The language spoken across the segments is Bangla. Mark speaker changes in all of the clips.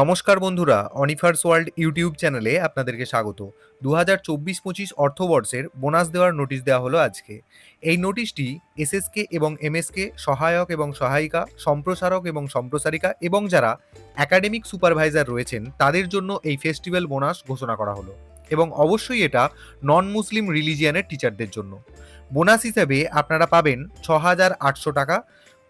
Speaker 1: নমস্কার বন্ধুরা, অনিফার্স ওয়ার্ল্ড ইউটিউব চ্যানেলে আপনাদেরকে স্বাগত। দু হাজার চব্বিশ পঁচিশ অর্থবর্ষের বোনাস দেওয়ার নোটিশ দেওয়া হলো আজকে। এই নোটিশটি এসএসকে এবং এমএসকে সহায়ক এবং সহায়িকা, সম্প্রসারক এবং সম্প্রসারিকা এবং যারা একাডেমিক সুপারভাইজার রয়েছেন, তাদের জন্য এই ফেস্টিভ্যাল বোনাস ঘোষণা করা হলো এবং অবশ্যই এটা নন মুসলিম রিলিজিয়ানের টিচারদের জন্য। বোনাস হিসাবে আপনারা পাবেন ছ হাজার আটশো টাকা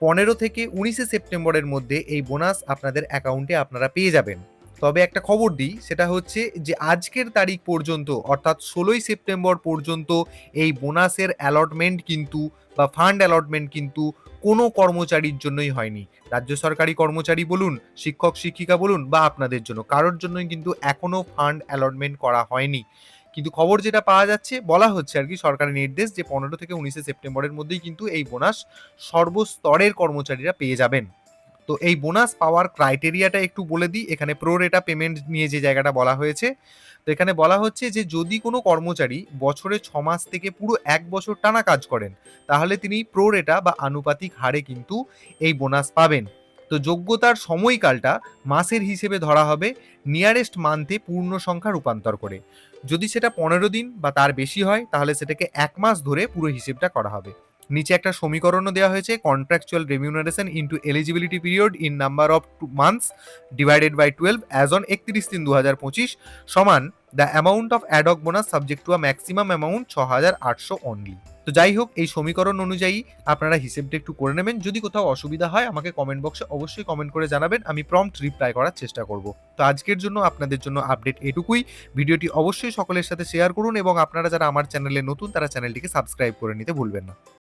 Speaker 1: পনেরো থেকে উনিশে সেপ্টেম্বরের মধ্যে এই বোনাস আপনাদের অ্যাকাউন্টে আপনারা পেয়ে যাবেন। তবে একটা খবর দিই, সেটা হচ্ছে যে আজকের তারিখ পর্যন্ত, অর্থাৎ ষোলোই সেপ্টেম্বর পর্যন্ত এই বোনাসের অ্যালটমেন্ট কিন্তু বা ফান্ড অ্যালটমেন্ট কিন্তু কোনো কর্মচারীর জন্যই হয়নি। রাজ্য সরকারি কর্মচারী বলুন, শিক্ষক, শিক্ষিকা বলুন বা আপনাদের জন্য, কারোর জন্যই কিন্তু এখনও ফান্ড অ্যালটমেন্ট করা হয়নি। কিন্তু খবর যেটা পাওয়া যাচ্ছে, বলা হচ্ছে আর কি সরকারের নির্দেশ যে পনেরো থেকে উনিশে সেপ্টেম্বরের মধ্যেই কিন্তু এই বোনাস সর্বস্তরের কর্মচারীরা পেয়ে যাবেন। তো এই বোনাস পাওয়ার ক্রাইটেরিয়াটা একটু বলে দিই। এখানে প্রো রেটা পেমেন্ট নিয়ে যে জায়গাটা বলা হয়েছে, তো এখানে বলা হচ্ছে যে যদি কোনো কর্মচারী বছরে ছ মাস থেকে পুরো এক বছর টানা কাজ করেন, তাহলে তিনি প্রো রেটা বা আনুপাতিক হারে কিন্তু এই বোনাস পাবেন। তো যোগ্যতার সময়কালটা মাসের হিসেবে ধরা হবে নিয়ারেস্ট মান্থে পূর্ণ সংখ্যা রূপান্তর করে। যদি সেটা পনেরো দিন বা তার বেশি হয়, তাহলে সেটাকে এক মাস ধরে পুরো হিসেবটা করা হবে। নিচে একটা সমীকরণও দেওয়া হয়েছে contractual remuneration into eligibility period in number of two months divided by twelve as on একত্রিশ তিন দু হাজার পঁচিশ সমান the amount of ad hoc bonus subject to a maximum amount ছ হাজার আটশো অনলি তো যাই হোক, এই সমীকরণ অনুযায়ী আপনারা হিসেবটা একটু করে নেবেন। যদি কোথাও অসুবিধা হয়, আমাকে কমেন্ট বক্সে অবশ্যই কমেন্ট করে জানাবেন। আমি প্রম্পট রিপ্লাই করার চেষ্টা করব। তো আজকের জন্য আপনাদের জন্য আপডেট এটুকুই। ভিডিওটি অবশ্যই সকলের সাথে শেয়ার করুন এবং আপনারা যারা আমার চ্যানেলে নতুন, তারা চ্যানেলটিকে সাবস্ক্রাইব করে নিতে ভুলবেন না।